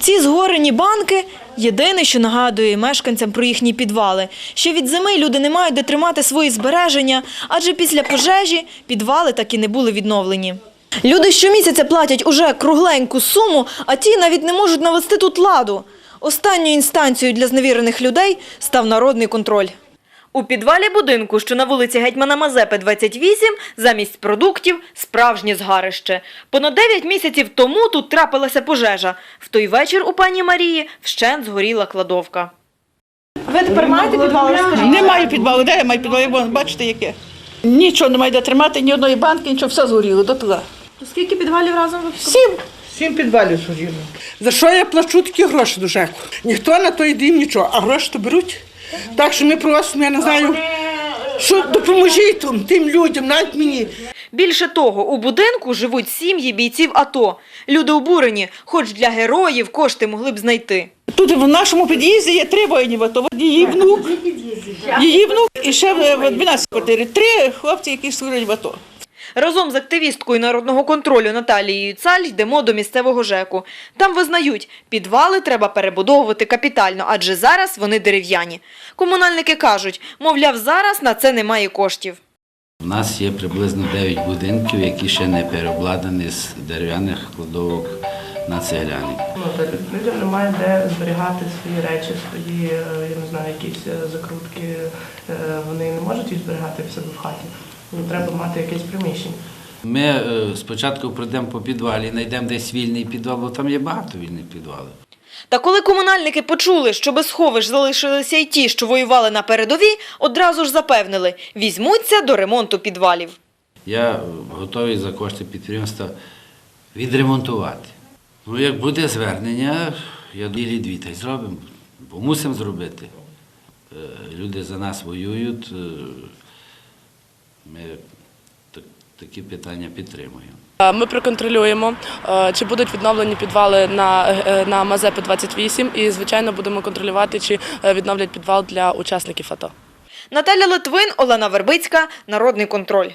Ці згорені банки – єдине, що нагадує мешканцям про їхні підвали. Ще від зими люди не мають де тримати свої збереження, адже після пожежі підвали так і не були відновлені. Люди щомісяця платять уже кругленьку суму, а ті навіть не можуть навести тут ладу. Останньою інстанцією для зневірених людей став народний контроль. У підвалі будинку, що на вулиці Гетьмана Мазепи, 28, замість продуктів – справжнє згарище. Понад 9 місяців тому тут трапилася пожежа. В той вечір у пані Марії вщент згоріла кладовка. Ви тепер маєте підвал? Розкажіть. Немає підвалу, де я маю підвал? Вон, бачите, яке. Нічого немає де тримати, ні одної банки, нічого, все згоріло до дотла. Скільки підвалів разом ви Сім. Сім підвалів згоріло. За що я плачу такі гроші до ЖЕКу? Ніхто на то йде їм нічого, а гроші то беруть. Так що ми просимо, я не знаю, що допоможіть тим, людям, навіть мені. Більше того, у будинку живуть сім'ї бійців АТО. Люди обурені, хоч для героїв кошти могли б знайти. Тут в нашому під'їзді є три воїнів, а то от її внук, її внук і ще в 12 квартири. Три хлопці, які служать в АТО. Разом з активісткою народного контролю Наталією Цаль йдемо до місцевого ЖЕКу. Там визнають, підвали треба перебудовувати капітально, адже зараз вони дерев'яні. Комунальники кажуть, мовляв, зараз на це немає коштів. У нас є приблизно 9 будинків, які ще не переобладнані з дерев'яних кладовок на цегляні. Ну, людям немає де зберігати свої речі, свої, е, я не знаю, якісь е, закрутки. Е, Вони не можуть їх зберігати в себе в хаті. Їм треба мати якесь приміщення. Ми е, спочатку пройдемо по підвалі, знайдемо десь вільний підвал, бо там є багато вільних підвалів. Та коли комунальники почули, що без сховищ залишилися й ті, що воювали на передовій, одразу ж запевнили – візьмуться до ремонту підвалів. Я готовий за кошти підприємства відремонтувати. Ну, як буде звернення, я ділі дві та й зробимо, бо мусимо зробити. Е, Люди за нас воюють, е, ми такі питання підтримуємо. Ми проконтролюємо, е, чи будуть відновлені підвали на, е, на Мазепи 28 і, звичайно, будемо контролювати, чи е, відновлять підвал для учасників АТО. Наталя Литвин, Олена Вербицька, Народний контроль.